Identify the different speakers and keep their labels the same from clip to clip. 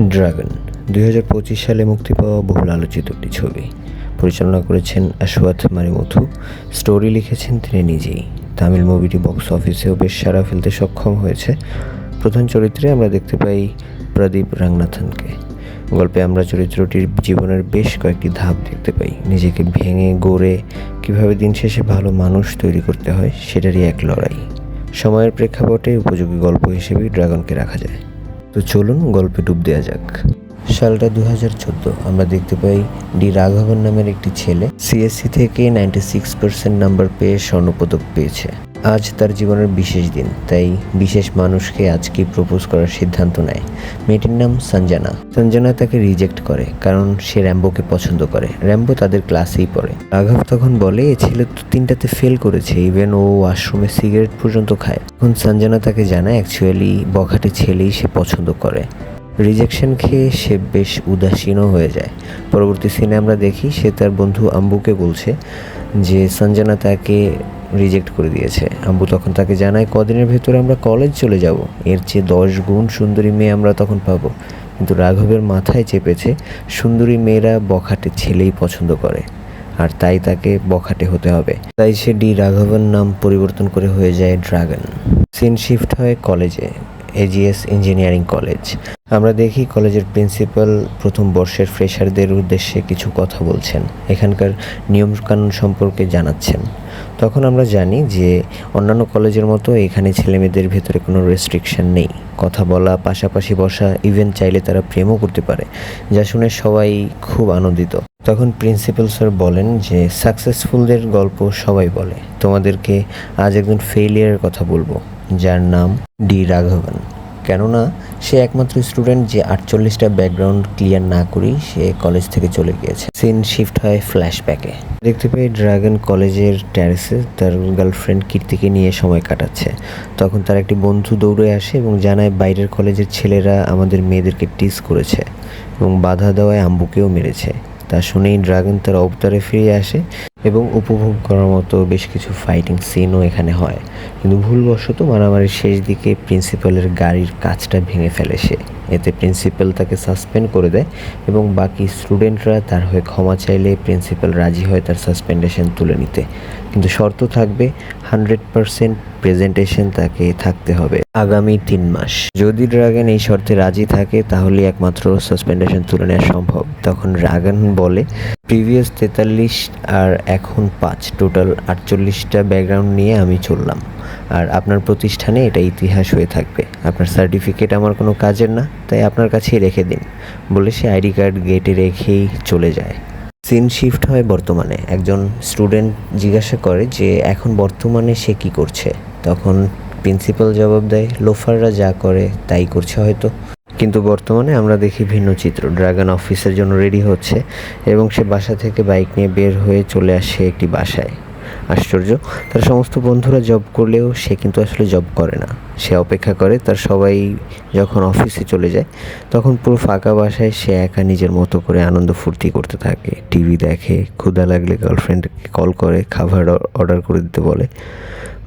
Speaker 1: Dragon. দুই হাজার পঁচিশ সালে মুক্তি পাওয়া বহুল আলোচিত একটি ছবি। পরিচালনা করেছেন আশওয়াত মারিমুথু। স্টোরি লিখেছেন তিনি নিজেই। তামিল মুভিটি বক্স অফিসেও বেশ সারা ফেলতে সক্ষম হয়েছে। প্রধান চরিত্রে আমরা দেখতে পাই প্রদীপ রাংনাথনকে গল্পে আমরা চরিত্রটির জীবনের বেশ কয়েকটি ধাপ দেখতে পাই। নিজেকে ভেঙে, গড়ে, কীভাবে দিন শেষে ভালো মানুষ তৈরি করতে হয়, সেটারই এক লড়াই। সময়ের প্রেক্ষাপটে উপযোগী গল্প হিসেবেই ড্রাগনকে রাখা যায়। তো চলুন গল্পে ডুব দেওয়া যাক। সালটা দু হাজার চোদ্দ, আমরা দেখতে পাই ডি রাঘবন নামের একটি ছেলে সিএসসি থেকে নাইনটি সিক্স পার্সেন্ট নাম্বার পেয়ে স্বর্ণপদক পেয়েছে। আজ তার জীবনের বিশেষ দিন, তাই বিশেষ মানুষকে আজকে প্রপোজ করার সিদ্ধান্ত নেয়? মেয়েটির নাম সঞ্জানা। সঞ্জানা তাকে রিজেক্ট করে, কারণ সে র্যাম্বোকে পছন্দ করে। র্যাম্বো তাদের ক্লাসেই পড়ে। রাঘব তখন বলে, এ ছেলে তো তিনটাতে ফেল করেছে ইভেন ও ওয়াশরুমে সিগারেট পর্যন্ত খায়। তখন সঞ্জানা তাকে জানায় অ্যাকচুয়ালি বখাটে ছেলেই সে পছন্দ করে। রিজেকশন খেয়ে সে বেশ উদাসীনও হয়ে যায়। পরবর্তী সিনে আমরা দেখি, সে তার বন্ধু আম্বুকে বলছে যে, সঞ্জনা তাকে রিজেক্ট করে দিয়েছে। আম্বু তখন তাকে জানায়, কদিনের ভেতরে আমরা কলেজ চলে যাব। এর চেয়ে দশ গুণ সুন্দরী মেয়ে আমরা তখন পাবো। কিন্তু রাঘবের মাথায় চেপেছে, সুন্দরী মেয়েরা বখাটে ছেলেই পছন্দ করে, আর তাই তাকে বখাটে হতে হবে। তাই সে ডি রাঘবের নাম পরিবর্তন করে হয়ে যায় ড্রাগন। সিন শিফট হয় কলেজে এজিএস ইঞ্জিনিয়ারিং কলেজ আমরা দেখি কলেজের প্রিন্সিপাল প্রথম বর্ষের ফ্রেশারদের উদ্দেশ্যে কিছু কথা বলছেন, এখানকার নিয়মকানুন সম্পর্কে জানাচ্ছেন। তখন আমরা জানি যে অন্যান্য কলেজের মতো এখানে ছেলেমেয়েদের ভেতরে কোনো রেস্ট্রিকশন নেই। কথা বলা, পাশাপাশি বসা ইভেন চাইলে তারা প্রেমও করতে পারে, যা শুনে সবাই খুব আনন্দিত। তখন প্রিন্সিপাল স্যার বলেন যে সাকসেসফুলদের গল্প সবাই বলে। তোমাদেরকে আজ একজন ফেইলিয়ারের কথা বলব। যার নাম ডি রাঘবন। কেননা, সে একমাত্র স্টুডেন্ট যে আটচল্লিশটা ব্যাকগ্রাউন্ড ক্লিয়ার না করেই সে কলেজ থেকে চলে গিয়েছে। সিন শিফট হয় ফ্ল্যাশব্যাকে দেখতে পাই ড্রাগন কলেজের ট্যারেসে তার গার্লফ্রেন্ড কীর্তিকে নিয়ে সময় কাটাচ্ছে। তখন তার একটি বন্ধু দৌড়ে আসে এবং জানায় বাইরের কলেজের ছেলেরা আমাদের মেয়েদেরকে টিস করেছে এবং বাধা দেওয়ায় আম্বুকেও মেরেছে। তা শুনেই ড্রাগন তার অবতারে ফিরে আসে এবং উপভোগ করার মতো বেশ কিছু ফাইটিং সিনও এখানে হয়। কিন্তু ভুলবশত মারামারির শেষ দিকে প্রিন্সিপালের গাড়ির কাজটা ভেঙে ফেলে সে। এতে প্রিন্সিপাল তাকে সাসপেন্ড করে দেয় এবং বাকি স্টুডেন্টরা তার হয়ে ক্ষমা চাইলে প্রিন্সিপাল রাজি হয় তার সাসপেন্ডেশন তুলে নিতে। কিন্তু শর্ত থাকবে হান্ড্রেড পারসেন্ট প্রেজেন্টেশন তাকে থাকতে হবে আগামী তিন মাস। যদি ড্রাগন এই শর্তে রাজি থাকে তাহলে একমাত্র সাসপেন্ডেশন তুলে নেওয়া সম্ভব। তখন ড্রাগন বলে, প্রিভিয়াস তেতাল্লিশ আর এখন পাঁচ। টোটাল আটচল্লিশটা ব্যাকগ্রাউন্ড নিয়ে আমি চললাম। আর আপনার প্রতিষ্ঠানে এটা ইতিহাস হয়ে থাকবে। আপনার সার্টিফিকেট আমার কোনো কাজের না, তাই আপনার কাছেই রেখে দিন। বলে সে আইডি কার্ড গেটে রেখেই চলে যায়। সিন শিফট হয় বর্তমানে। একজন স্টুডেন্ট জিজ্ঞাসা করে যে, এখন বর্তমানে সে কি করছে? তখন প্রিন্সিপাল জবাব দেয়, লোফাররা যা করে, তাই করছে হয়তো। কিন্তু বর্তমানে আমরা দেখি ভিন্ন চিত্র। ড্রাগন অফিসের জন্য রেডি হচ্ছে এবং সে বাসা থেকে বাইক নিয়ে বের হয়ে চলে আসে একটি বাসায়। আশ্চর্য। তার সমস্ত বন্ধুরা জব করলেও সে কিন্তু আসলে জব করে না। সে অপেক্ষা করে, তার সবাই যখন অফিসে চলে যায়, তখন পুরো ফাঁকা বাসায় সে একা নিজের মতো করে আনন্দ ফুর্তি করতে থাকে। টিভি দেখে, ক্ষুধা লাগলে গার্লফ্রেন্ডকে কল করে, খাবার অর্ডার করে দিতে বলে।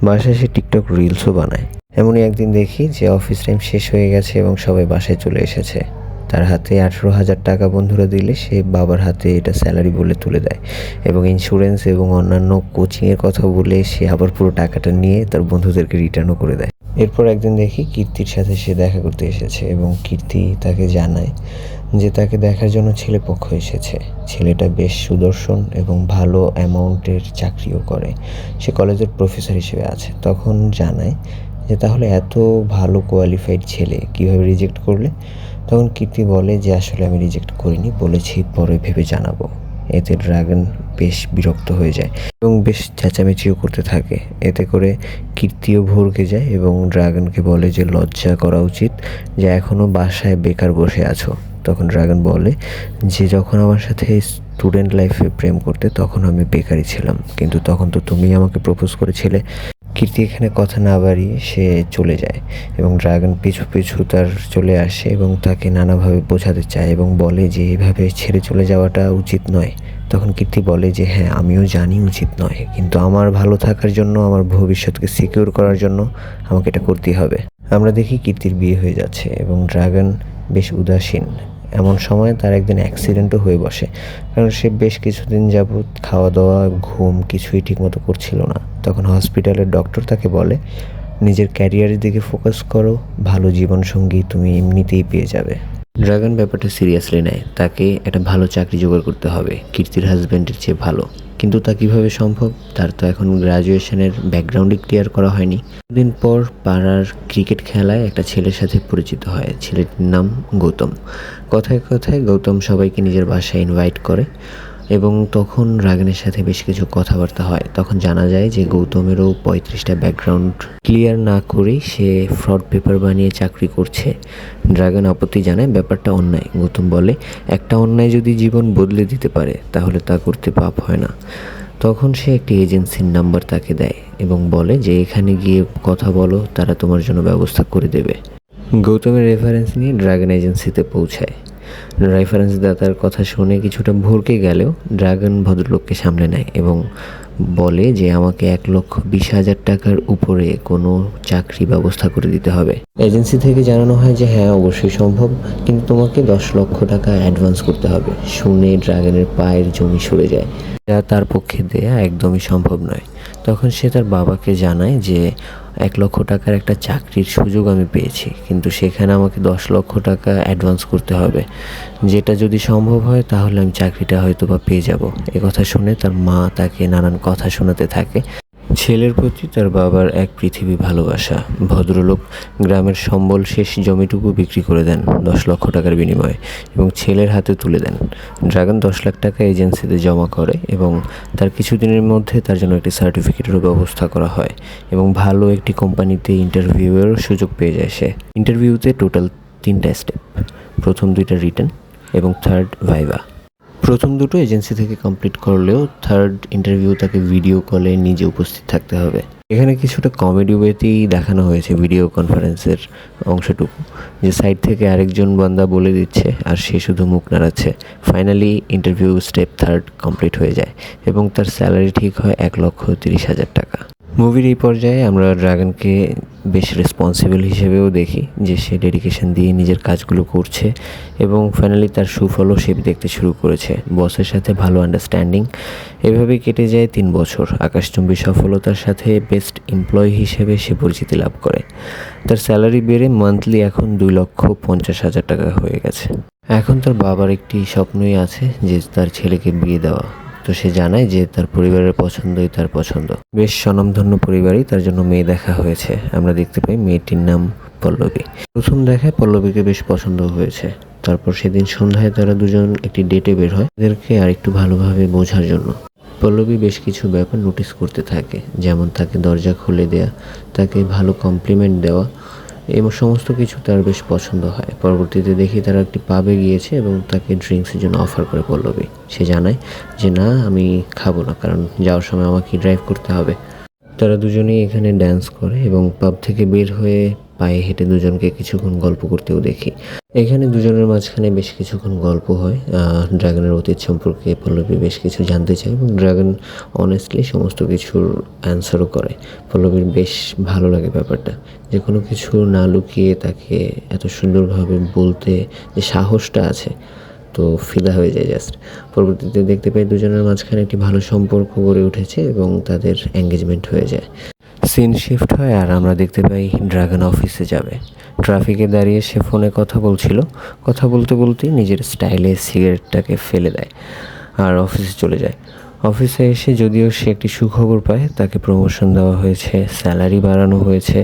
Speaker 1: বাসায় সে টিকটক রিলসও বানায়। এমনই একদিন দেখি যে অফিস টাইম শেষ হয়ে গেছে এবং সবাই বাসায় চলে এসেছে। তার হাতে আঠেরো হাজার টাকা বন্ধুরা দিলে সে বাবার হাতে এটা স্যালারি বলে তুলে দেয়। এবং ইন্স্যুরেন্স এবং অন্যান্য কোচিংয়ের কথা বলে সে আবার পুরো টাকাটা নিয়ে তার বন্ধুদেরকে রিটার্নও করে দেয়। এরপর একদিন দেখি কীর্তির সাথে সে দেখা করতে এসেছে এবং কীর্তি তাকে জানায় যে তাকে দেখার জন্য ছেলে পক্ষ এসেছে। ছেলেটা বেশ সুদর্শন এবং ভালো অ্যামাউন্টের চাকরিও করে। সে কলেজের প্রফেসর হিসেবে আছে। তখন জানায় যে তাহলে এত ভালো কোয়ালিফাইড ছেলে কীভাবে রিজেক্ট করলে? তখন কীর্তি বলে যে, আসলে আমি রিজেক্ট করিনি, বলেছি, পরে ভেবে জানাব। এতে ড্রাগন বেশ বিরক্ত হয়ে যায় এবং বেশ চেঁচামেচিও করতে থাকে। এতে করে কীর্তিও ভরকে যায় এবং ড্রাগনকে বলে যে, লজ্জা করা উচিত যে এখনও বাসায় বেকার বসে আছো। তখন ড্রাগন বলে যে, যখন আমার সাথে স্টুডেন্ট লাইফে প্রেম করতে, তখন আমি বেকারই ছিলাম। কিন্তু তখন তো তুমি আমাকে প্রপোজ করেছিলে। কীর্তি এখানে কথা না বাড়িয়ে সে চলে যায় এবং ড্রাগন পিছু পিছু তার চলে আসে এবং তাকে নানাভাবে বোঝাতে চায় এবং বলে যে এভাবে ছেড়ে চলে যাওয়াটা উচিত নয়। তখন কীর্তি বলে যে হ্যাঁ আমিও জানি উচিত নয়, কিন্তু আমার ভালো থাকার জন্য, আমার ভবিষ্যৎকে সিকিউর করার জন্য আমাকে এটা করতেই হবে। আমরা দেখি কীর্তির বিয়ে হয়ে যাচ্ছে এবং ড্রাগন বেশ উদাসীন। এমন সময় তার একদিন অ্যাক্সিডেন্টও হয়ে বসে, কারণ সে বেশ কিছুদিন যাবৎ খাওয়া দাওয়া ঘুম কিছুই ঠিকমতো করছিল না। তখন হসপিটালের ডক্টর তাকে বলে, নিজের ক্যারিয়ারের দিকে ফোকাস করো, ভালো জীবনসঙ্গী তুমি এমনিতেই পেয়ে যাবে। ড্রাগন ব্যাপারটা সিরিয়াসলি নেয়। তাকে একটা ভালো চাকরি জোগাড় করতে হবে। কীর্তির হাজব্যান্ডের চেয়ে ভালো। কিন্তু তা কীভাবে সম্ভব? তার তো এখন গ্রাজুয়েশনের ব্যাকগ্রাউন্ডই ক্লিয়ার করা হয়নি। দিন পর পাড়ার ক্রিকেট খেলায় একটা ছেলের সাথে পরিচিত হয়। ছেলেটির নাম গৌতম। কথায় কথায় গৌতম সবাইকে নিজের বাসায় ইনভাইট করে। এবং তখন রাগনের সাথে বেশ কিছু কথাবার্তা হয়। তখন জানা যায় যে গৌতমেরও পঁয়ত্রিশটা ব্যাকগ্রাউন্ড ক্লিয়ার না করেই সে ফ্রড পেপার বানিয়ে চাকরি করছে। ড্রাগন আপত্তি জানায় ব্যাপারটা অন্যায়। গৌতম বলে, একটা অন্যায় যদি জীবন বদলে দিতে পারে, তাহলে তা করতে পাপ হয় না। তখন সে একটি এজেন্সির নাম্বার তাকে দেয় এবং বলে যে, এখানে গিয়ে কথা বলো, তারা তোমার জন্য ব্যবস্থা করে দেবে। গৌতমের রেফারেন্স নিয়ে ড্রাগন এজেন্সিতে পৌঁছায়। রেফারেন্স দাতার কথা শুনে কিছুটা ভরকে গেলেও ড্রাগন ভদ্রলোককে সামনে নেয় এবং বলে যে আমাকে এক লক্ষ বিশ হাজার টাকার উপরে কোনো চাকরি ব্যবস্থা করে দিতে হবে। এজেন্সি থেকে জানানো হয় যে হ্যাঁ অবশ্যই সম্ভব, কিন্তু তোমাকে দশ লক্ষ টাকা অ্যাডভান্স করতে হবে। শুনে ড্রাগনের পায়ের জমি সরে যায়। যা তার পক্ষে দেয়া একদমই সম্ভব নয়। তখন সে তার বাবাকে জানায় যে এক লক্ষ টাকার একটা চাকরির সুযোগ আমি পেয়েছি। কিন্তু সেখানে আমাকে দশ লক্ষ টাকা অ্যাডভান্স করতে হবে। যেটা যদি সম্ভব হয়, তাহলে আমি চাকরিটা হয়তো বা পেয়ে যাব। কথা শুনে তার মা তাকে নানান কথা শোনাতে থাকে। ছেলের প্রতি তার বাবার এক পৃথিবী ভালোবাসা। ভদ্রলোক গ্রামের সম্বল শেষ জমিটুকু বিক্রি করে দেন দশ লক্ষ টাকার বিনিময়ে এবং ছেলের হাতে তুলে দেন। ড্রাগন দশ লাখ টাকা এজেন্সিতে জমা করে এবং তার কিছুদিনের মধ্যে তার জন্য একটি সার্টিফিকেটের ব্যবস্থা করা হয় এবং ভালো একটি কোম্পানিতে ইন্টারভিউয়েরও সুযোগ পেয়ে যায় সে। ইন্টারভিউতে টোটাল তিনটা স্টেপ। প্রথম দুইটা রিটার্ন এবং থার্ড ভাইভা। প্রথম দুটো এজেন্সি থেকে কমপ্লিট করলেও থার্ড ইন্টারভিউ তাকে ভিডিও কলে নিজে উপস্থিত থাকতে হবে। এখানে কিছুটা কমেডি ওয়েতেই দেখানো হয়েছে ভিডিও কনফারেন্সের অংশটুকু, যে সাইড থেকে আরেকজন বান্দা বলে দিচ্ছে আর সে শুধু মুখ নাড়াচ্ছে। Finally interview step third complete হয়ে যায় এবং তার স্যালারি ঠিক হয় এক লক্ষ তিরিশ হাজার টাকা। মুভির এই পর্যায়ে আমরা ড্রাগনকে বেশ রেসপন্সিবল হিসেবেও দেখি, যে সে ডেডিকেশন দিয়ে নিজের কাজগুলো করছে এবং ফাইনালি তার সুফলও সে দেখতে শুরু করেছে। বসের সাথে ভালো আন্ডারস্ট্যান্ডিং এভাবেই কেটে যায় তিন বছর। আকাশচুম্বী সফলতার সাথে বেস্ট এমপ্লয়ি হিসেবে সে পরিচিতি লাভ করে। তার স্যালারি বেড়ে মান্থলি এখন দুই লক্ষ পঞ্চাশ হাজার টাকা হয়ে গেছে। এখন তার বাবার একটি স্বপ্নই আছে, যে তার ছেলেকে বিয়ে দেওয়া। তো সে জানায় যে তার পরিবারের পছন্দই তার পছন্দ। বেশ স্বনামধন্য পরিবারই তার জন্য মেয়ে দেখা হয়েছে। আমরা দেখতে পাই মেয়েটির নাম পল্লবী। প্রথম দেখায় পল্লবীকে বেশ পছন্দ হয়েছে। তারপর সেদিন সন্ধ্যায় তারা দুজন একটি ডেটে বের হয় তাদেরকে আর একটু ভালোভাবে বোঝার জন্য। পল্লবী বেশ কিছু ব্যাপার নোটিস করতে থাকে। যেমন তাকে দরজা খুলে দেয়া, তাকে ভালো কমপ্লিমেন্ট দেওয়া এবং সমস্ত কিছু তার বেশ পছন্দ হয়। পরবর্তীতে দেখি তারা একটি পাবে গিয়েছে এবং তাকে ড্রিঙ্কসের জন্য অফার করে পল্লবী। সে জানায় যে, না, আমি খাব না, কারণ যাওয়ার সময় আমাকে ড্রাইভ করতে হবে। তারা দুজনেই এখানে ড্যান্স করে এবং পাব থেকে বের হয়ে পায়ে হেঁটে দুজনকে কিছুক্ষণ গল্প করতেও দেখি। এখানে দুজনের মাঝখানে বেশ কিছুক্ষণ গল্প হয়। ড্রাগনের অতীত সম্পর্কে পল্লবী বেশ কিছু জানতে চায় এবং ড্রাগন অনেস্টলি সমস্ত কিছুর অ্যান্সারও করে। পল্লবীর বেশ ভালো লাগে ব্যাপারটা। যে কোনো কিছু না লুকিয়ে তাকে এত সুন্দরভাবে বলতে যে সাহসটা আছে, তো ফিদা হয়ে যায় জাস্ট পরবর্তীতে দেখতে পাই দুজনের মাঝখানে একটি ভালো সম্পর্ক গড়ে উঠেছে এবং তাদের এঙ্গেজমেন্ট হয়ে যায়। সিন শিফট হয় আর আমরা দেখতে পাই ড্রাগন অফিসে যাবে। ট্রাফিকে দাঁড়িয়ে সে ফোনে কথা বলছিল। কথা বলতে বলতেই নিজের স্টাইলে সিগারেটটাকে ফেলে দেয় আর অফিসে চলে যায়। অফিসে এসে যদিও সে একটি সুখবর পায়, তাকে প্রমোশন দেওয়া হয়েছে স্যালারি বাড়ানো হয়েছে।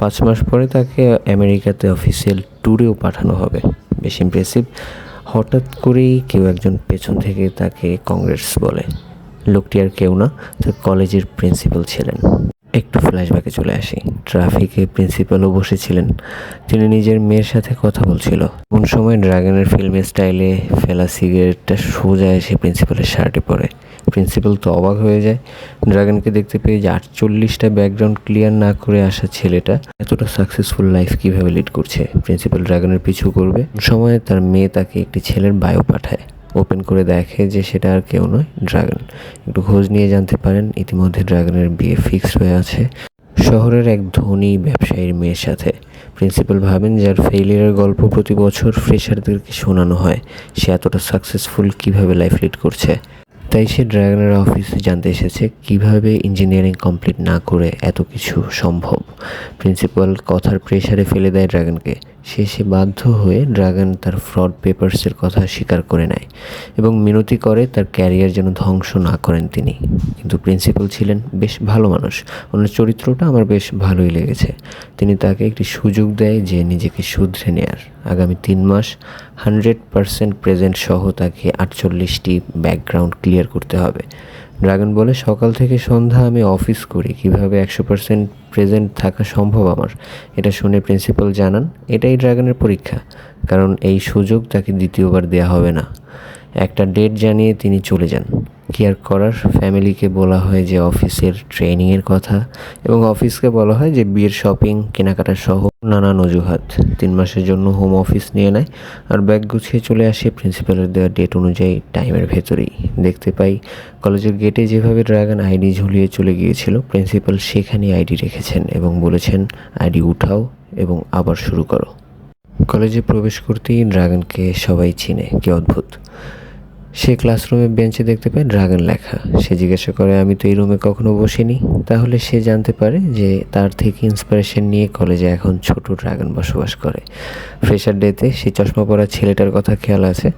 Speaker 1: পাঁচ মাস পরে তাকে আমেরিকাতে অফিসিয়াল ট্যুরেও পাঠানো হবে। বেশ ইমপ্রেসিভ হঠাৎ করেই কেউ একজন পেছন থেকে তাকে কংগ্রেস বলে। লোকটি আর কেউ না, তার কলেজের প্রিন্সিপাল ছিলেন। একটু ফ্ল্যাশব্যাকে চলে আসি। ট্রাফিকে প্রিন্সিপালও বসেছিলেন তিনি নিজের মেয়ের সাথে কথা বলছিল। কোন সময় ড্রাগনের ফিল্মের স্টাইলে ফেলা সিগারেটটা সোজা এসে প্রিন্সিপালের শার্টে পড়ে। প্রিন্সিপাল তো অবাক হয়ে যায়। ড্রাগনকে দেখতে পেয়ে যে আটচল্লিশটা ব্যাকগ্রাউন্ড ক্লিয়ার না করে আসা ছেলেটা এতটা সাকসেসফুল লাইফ কীভাবে লিড করছে? প্রিন্সিপাল ড্রাগনের পিছু করবে। সময় তার মেয়ে তাকে একটি ছেলের বায়ো পাঠায়। ওপেন করে দেখে যে সেটা আর কেউ নয় ড্রাগন একটু খোঁজ নিয়ে জানতে পারেন, ইতিমধ্যে ড্রাগনের বিয়ে ফিক্সড হয়ে আছে শহরের এক ধনী ব্যবসায়ীর মেয়ের সাথে। প্রিন্সিপাল ভাবেন যার ফেইলিয়ারের গল্প প্রতি বছর ফ্রেশারদেরকে শোনানো হয়। সে এতটা সাকসেসফুল কীভাবে লাইফ লিড করছে? তাই সে ড্রাগনের অফিসে জানতে এসেছে কীভাবে ইঞ্জিনিয়ারিং কমপ্লিট না করে এত কিছু সম্ভব। প্রিন্সিপাল কথার প্রেশারে ফেলে দেয় ড্রাগনকে শেষে বাধ্য হয়ে ড্রাগন তার ফ্রড পেপারসের কথা স্বীকার করে নেয় এবং মিনতি করে তার ক্যারিয়ার যেন ধ্বংস না করেন তিনি। কিন্তু প্রিন্সিপাল ছিলেন বেশ ভালো মানুষ। ওনার চরিত্রটা আমার বেশ ভালোই লেগেছে। তিনি তাকে একটি সুযোগ দেয় যে নিজেকে শুধরে নেয়ার। আগামী তিন মাস হান্ড্রেড পারসেন্ট প্রেজেন্ট সহ তাকে আটচল্লিশটি ব্যাকগ্রাউন্ড ক্লিয়ার করতে হবে। ড্রাগন বলে, সকাল থেকে সন্ধ্যা আমি অফিস করি। কীভাবে একশো পার্সেন্ট প্রেজেন্ট থাকা সম্ভব আমার, এটা শুনে প্রিন্সিপাল জানান, এটাই ড্রাগনের পরীক্ষা। কারণ এই সুযোগ তাকে দ্বিতীয়বার দেয়া হবে না। একটা ডেট জানিয়ে তিনি চলে যান। কি আর করার ফ্যামিলিকে বলা হয় যে অফিসের ট্রেনিংয়ের কথা এবং অফিসকে বলা হয় যে বিয়ের শপিং কেনাকাটা সহ নানান অজুহাত তিন মাসের জন্য হোম অফিস নিয়ে নেয় আর ব্যাগ গুছিয়ে চলে আসে প্রিন্সিপালের দেওয়া ডেট অনুযায়ী টাইমের ভেতরেই। দেখতে পাই কলেজের গেটে যেভাবে ড্রাগন আইডি ঝুলিয়ে চলে গিয়েছিল প্রিন্সিপাল সেখানেই আইডি রেখেছেন এবং বলেছেন আইডি উঠাও এবং আবার শুরু করো। কলেজে প্রবেশ করতেই ড্রাগনকে সবাই চিনে। কি অদ্ভুত! সে ক্লাসরুমে বেঞ্চে দেখতে পায় ড্রাগন লেখা। সে জিজ্ঞাসা করে, আমি তো এই রুমে কখনো বসিনি? তাহলে সে জানতে পারে যে তার থেকে ইন্সপিরেশন নিয়ে কলেজে এখন ছোট ড্রাগন বসবাস করে। ফ্রেশার ডেতে সেই চশমা পরা ছেলেটার কথা খেয়াল আছে।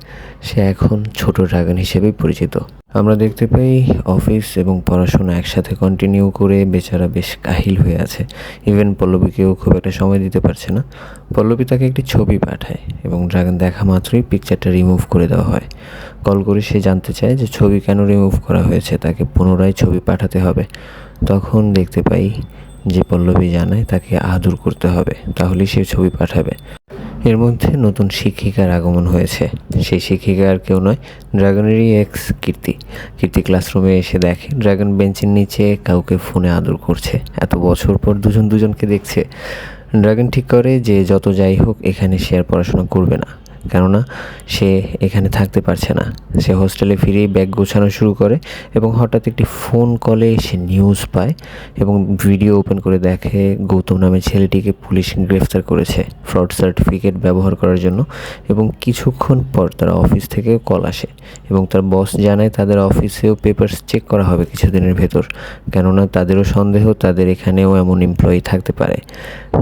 Speaker 1: সে এখন ছোট ড্রাগন হিসেবেই পরিচিত। আমরা দেখতে পাই অফিস এবং পড়াশোনা একসাথে কন্টিনিউ করে বেচারা বেশ কাহিল হয়ে আছে। ইভেন পল্লবীকেও খুব একটা সময় দিতে পারছে না। পল্লবী তাকে একটি ছবি পাঠায় এবং ড্রাগন দেখা মাত্রই পিকচারটা রিমুভ করে দেওয়া হয়। কল করে সে জানতে চায় যে ছবি কেন রিমুভ করা হয়েছে, তাকে পুনরায় ছবি পাঠাতে হবে। তখন দেখতে পাই যে পল্লবী জানায় তাকে আদর করতে হবে তাহলেই সে ছবি পাঠাবে। এর মধ্যে নতুন শিক্ষিকার আগমন হয়েছে। সেই শিক্ষিকা আর কেউ নয়, ড্রাগনেরই এক্স কীর্তি। কীর্তি ক্লাসরুমে এসে দেখে, ড্রাগন বেঞ্চের নিচে কাউকে ফোনে আদর করছে। এত বছর পর দুজন দুজনকে দেখছে। ড্রাগন ঠিক করে যে যত যাই হোক, এখানে সে আর পড়াশোনা করবে না। কেননা সে এখানে থাকতে পারছে না। সে হোস্টেলে ফিরেই ব্যাগ গোছানো শুরু করে এবং হঠাৎ একটি ফোন কলে সে নিউজ পায় এবং ভিডিও ওপেন করে দেখে গৌতম নামে ছেলেটিকে পুলিশ গ্রেফতার করেছে ফ্রড সার্টিফিকেট ব্যবহার করার জন্য এবং কিছুক্ষণ পর তার অফিস থেকে কল আসে এবং তার বস জানায় তাদের অফিসেও পেপারস চেক করা হবে কিছুদিনের ভেতর। কেননা তাদেরও সন্দেহ, তাদের এখানেও এমন এমপ্লয়ি থাকতে পারে।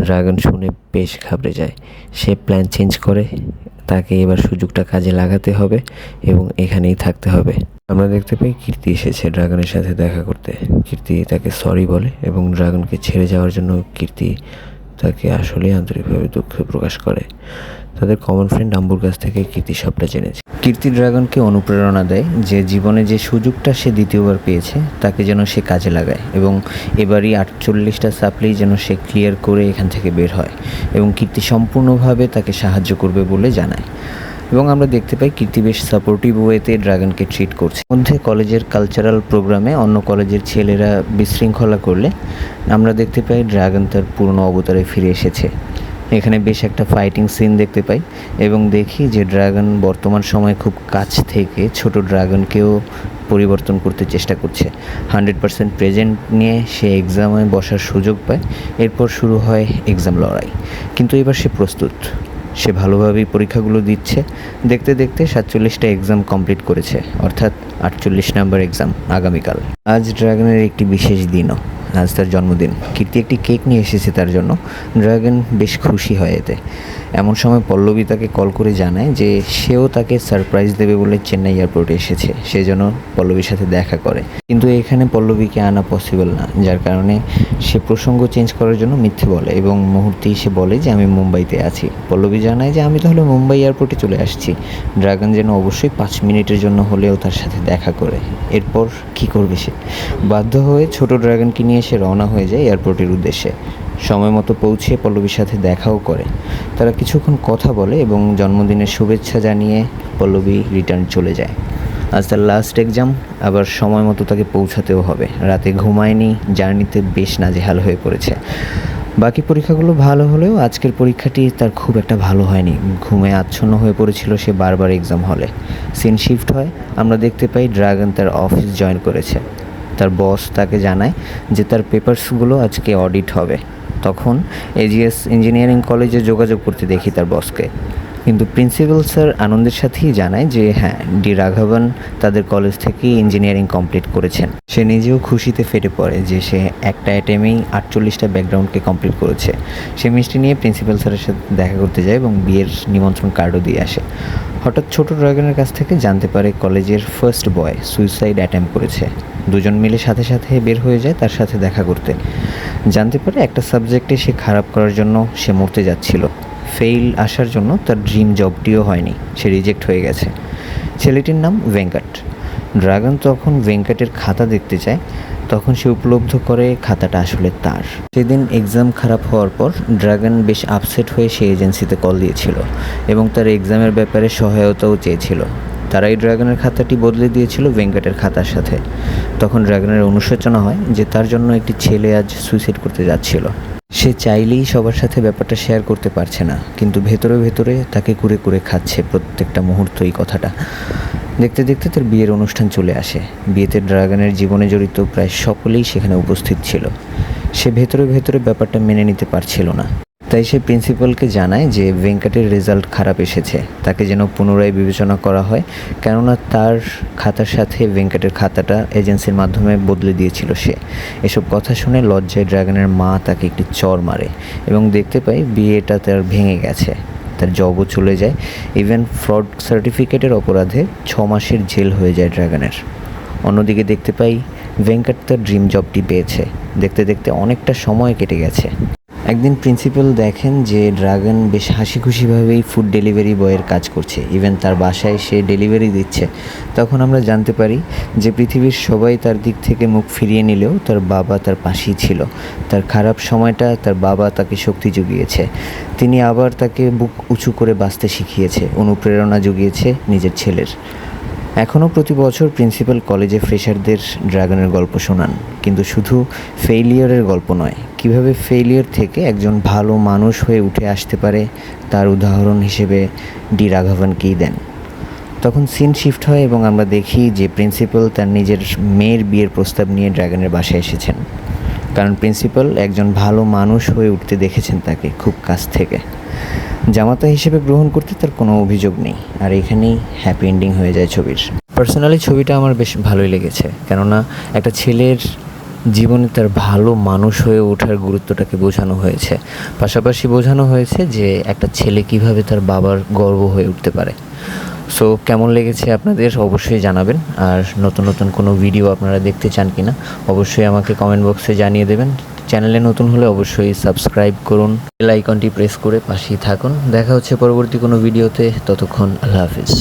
Speaker 1: ড্রাগন শুনে বেশ ঘাবড়ে যায়। সে প্ল্যান চেঞ্জ করে তাকে এবার সুযোগটা কাজে লাগাতে হবে এবং এখানেই থাকতে হবে। আমরা দেখতে পাই কীর্তি এসেছে ড্রাগনের সাথে দেখা করতে। কীর্তি তাকে সরি বলে এবং ড্রাগনকে ছেড়ে যাওয়ার জন্য কীর্তি তাকে আসলেই আন্তরিকভাবে দুঃখ প্রকাশ করে। তাদের কমন ফ্রেন্ড আম্বুর কাছ থেকে কীর্তি সবটা জেনেছে। কীর্তি ড্রাগনকে অনুপ্রেরণা দেয় যে জীবনে যে সুযোগটা সে দ্বিতীয়বার পেয়েছে, তাকে যেন সে কাজে লাগায় এবং এবারই আটচল্লিশটা সাপ্লি যেন সে ক্লিয়ার করে এখান থেকে বের হয় এবং কীর্তি সম্পূর্ণভাবে তাকে সাহায্য করবে বলে জানায়। এবং আমরা দেখতে পাই কীর্তি বেশ সাপোর্টিভ ওয়েতে ড্রাগনকে ট্রিট করছে। মধ্যে কলেজের কালচারাল প্রোগ্রামে অন্য কলেজের ছেলেরা বিশৃঙ্খলা করলে আমরা দেখতে পাই ড্রাগন তার পুরনো অবতারে ফিরে এসেছে। এখানে বেশ একটা ফাইটিং সিন দেখতে পাই এবং দেখি যে ড্রাগন বর্তমান সময়ে খুব কাছ থেকে ছোট ড্রাগনকেও পরিবর্তন করতে চেষ্টা করছে। হান্ড্রেড পার্সেন্ট প্রেজেন্ট নিয়ে সে এক্সামে বসার সুযোগ পায়। এরপর শুরু হয় এক্সাম লড়াই। কিন্তু এবার সে প্রস্তুত। সে ভালোভাবেই পরীক্ষাগুলো দিচ্ছে। দেখতে দেখতে সাতচল্লিশটা এক্সাম কমপ্লিট করেছে। অর্থাৎ আটচল্লিশ নাম্বার এক্সাম আগামীকাল। আজ ড্রাগনের একটি বিশেষ দিনও। আজ তার জন্মদিন। কীর্তি একটি কেক নিয়ে এসেছে তার জন্য। ড্রাগন বেশ খুশি হয় এতে। এমন সময় পল্লবী তাকে কল করে জানায় যে সেও তাকে সারপ্রাইজ দেবে বলে চেন্নাই এয়ারপোর্টে এসেছে। সে যেন পল্লবীর সাথে দেখা করে। কিন্তু এখানে পল্লবীকে আনা পসিবল না, যার কারণে সে প্রসঙ্গ চেঞ্জ করার জন্য মিথ্যে বলে এবং মুহূর্তেই সে বলে যে, আমি মুম্বাইতে আছি। পল্লবী জানায় যে, আমি তাহলে মুম্বাই এয়ারপোর্টে চলে আসছি। ড্রাগন যেন অবশ্যই পাঁচ মিনিটের জন্য হলেও তার সাথে দেখা করে। এরপর কি করবে সে? বাধ্য হয়ে ছোট ড্রাগনকে নিয়ে সে রওনা হয়ে যায় এয়ারপোর্টের উদ্দেশ্যে। সময় মতো পৌঁছে পল্লবীর সাথে দেখাও করে। তারা কিছুক্ষণ কথা বলে এবং জন্মদিনের শুভেচ্ছা জানিয়ে পল্লবী রিটার্ন চলে যায়। আজ তার লাস্ট এক্সাম আবার সময় মতো তাকে পৌঁছাতেও হবে। রাতে ঘুমায়নি, জার্নিতে বেশ নাজেহাল হয়ে পড়েছে। বাকি পরীক্ষাগুলো ভালো হলেও আজকের পরীক্ষাটি তার খুব একটা ভালো হয়নি। ঘুমে আচ্ছন্ন হয়ে পড়েছিল সে বারবার এক্সাম হলে সিন শিফট হয়, আমরা দেখতে পাই ড্রাগন তার অফিস জয়েন করেছে। তার বস তাকে জানায় যে তার পেপার্সগুলো আজকে অডিট হবে। তখন এজিএস ইঞ্জিনিয়ারিং কলেজে যোগাযোগ করতে দেখি তার বসকে কিন্তু প্রিন্সিপাল স্যার আনন্দের সাথেই জানায় যে হ্যাঁ ডি রাঘবন তাদের কলেজ থেকে ইঞ্জিনিয়ারিং কমপ্লিট করেছেন। সে নিজেও খুশিতে ফেটে পড়ে যে, সে একটা অ্যাটেমেই আটচল্লিশটা ব্যাকগ্রাউন্ডকে কমপ্লিট করেছে। সে মিষ্টি নিয়ে প্রিন্সিপাল স্যারের সাথে দেখা করতে যায় এবং বিয়ের নিমন্ত্রণ কার্ডও দিয়ে আসে। হঠাৎ ছোট ড্রাগনের কাছ থেকে জানতে পারে কলেজের ফার্স্ট বয় সুইসাইড অ্যাটেম্প করেছে। দুজন মিলে সাথে সাথে বের হয়ে যায় তার সাথে দেখা করতে। জানতে পারে একটা সাবজেক্টে সে খারাপ করার জন্য সে মরতে যাচ্ছিল। ফেইল আসার জন্য তার ড্রিম জবটিও হয়নি, সে রিজেক্ট হয়ে গেছে। ছেলেটির নাম ভেঙ্কট। ড্রাগন তখন ভেঙ্কটের খাতা দেখতে চায়, তখন সে উপলব্ধ করে খাতাটা আসলে তার। সেদিন এক্সাম খারাপ হওয়ার পর ড্রাগন বেশ আপসেট হয়ে সেই এজেন্সিতে কল দিয়েছিল এবং তার এক্সামের ব্যাপারে সহায়তাও চেয়েছিল। তারা এই ড্রাগনের খাতাটি বদলে দিয়েছিল ভেঙ্কটের খাতার সাথে। তখন ড্রাগনের অনুশোচনা হয় যে তার জন্য একটি ছেলে আজ সুইসাইড করতে যাচ্ছিল। সে চাইলেই সবার সাথে ব্যাপারটা শেয়ার করতে পারছে না। কিন্তু ভেতরে ভেতরে তাকে কুরে কুরে খাচ্ছে প্রত্যেকটা মুহূর্ত এই কথাটা। দেখতে দেখতে তার বিয়ের অনুষ্ঠান চলে আসে। বিয়েতে ড্রাগনের জীবনে জড়িত প্রায় সকলেই সেখানে উপস্থিত ছিল। সে ভেতরে ভেতরে ব্যাপারটা মেনে নিতে পারছিল না। তাই সে প্রিন্সিপালকে জানায় যে ভেঙ্কটের রেজাল্ট খারাপ এসেছে। তাকে যেন পুনরায় বিবেচনা করা হয়, কেননা তার খাতার সাথে ভেঙ্কটের খাতাটা এজেন্সির মাধ্যমে বদলে দিয়েছিল সে। এসব কথা শুনে লজ্জায় ড্রাগনের মা তাকে একটি চর মারে এবং দেখতে পাই বিয়েটা তার ভেঙে গেছে। তার জবও চলে যায়। ইভেন ফ্রড সার্টিফিকেটের অপরাধে ছ মাসের জেল হয়ে যায় ড্রাগনের। অন্যদিকে দেখতে পাই, ভেঙ্কট তার ড্রিম জবটি পেয়েছে। দেখতে দেখতে অনেকটা সময় কেটে গেছে। একদিন প্রিন্সিপাল দেখেন যে ড্রাগন বেশ হাসি খুশিভাবেই ফুড ডেলিভারি বয়ের কাজ করছে। ইভেন তার বাসায় সে ডেলিভারি দিচ্ছে। তখন আমরা জানতে পারি যে পৃথিবীর সবাই তার দিক থেকে মুখ ফিরিয়ে নিলেও তার বাবা তার পাশেই ছিল। তার খারাপ সময়টা তার বাবা তাকে শক্তি জুগিয়েছে। তিনি আবার তাকে বুক উঁচু করে বাঁচতে শিখিয়েছে, অনুপ্রেরণা জুগিয়েছে নিজের ছেলের। এখনও প্রতি বছর প্রিন্সিপাল কলেজে ফ্রেশারদের ড্রাগনের গল্প শোনান, কিন্তু শুধু ফেইলিয়রের গল্প নয়। কীভাবে ফেইলিয়র থেকে একজন ভালো মানুষ হয়ে উঠে আসতে পারে, তার উদাহরণ হিসেবে ডি রাঘবনকেই দেন। তখন সিন শিফট হয় এবং আমরা দেখি যে প্রিন্সিপাল তার নিজের মেয়ের বিয়ের প্রস্তাব নিয়ে ড্রাগনের বাসায় এসেছেন। কারণ প্রিন্সিপাল একজন ভালো মানুষ হয়ে উঠতে দেখেছেন তাকে খুব কাছ থেকে। জামাতা হিসেবে গ্রহণ করতে তার কোনো অভিযোগ নেই। আর এখানেই হ্যাপি এন্ডিং হয়ে যায় ছবির। পার্সোনালি ছবিটা আমার বেশ ভালোই লেগেছে। কেননা একটা ছেলের জীবনে তার ভালো মানুষ হয়ে ওঠার গুরুত্বটাকে বোঝানো হয়েছে। পাশাপাশি বোঝানো হয়েছে যে একটা ছেলে কীভাবে তার বাবার গর্ব হয়ে উঠতে পারে। সো কেমন লেগেছে আপনাদের অবশ্যই জানাবেন। আর নতুন নতুন কোনো ভিডিও আপনারা দেখতে চান কি না অবশ্যই আমাকে কমেন্ট বক্সে জানিয়ে দেবেন। চ্যানেলে নতুন হলে অবশ্যই সাবস্ক্রাইব করুন। বেল আইকনটি প্রেস করে পাশেই থাকুন। দেখা হচ্ছে পরবর্তী কোনো ভিডিওতে। ততক্ষণ আল্লাহ হাফিজ।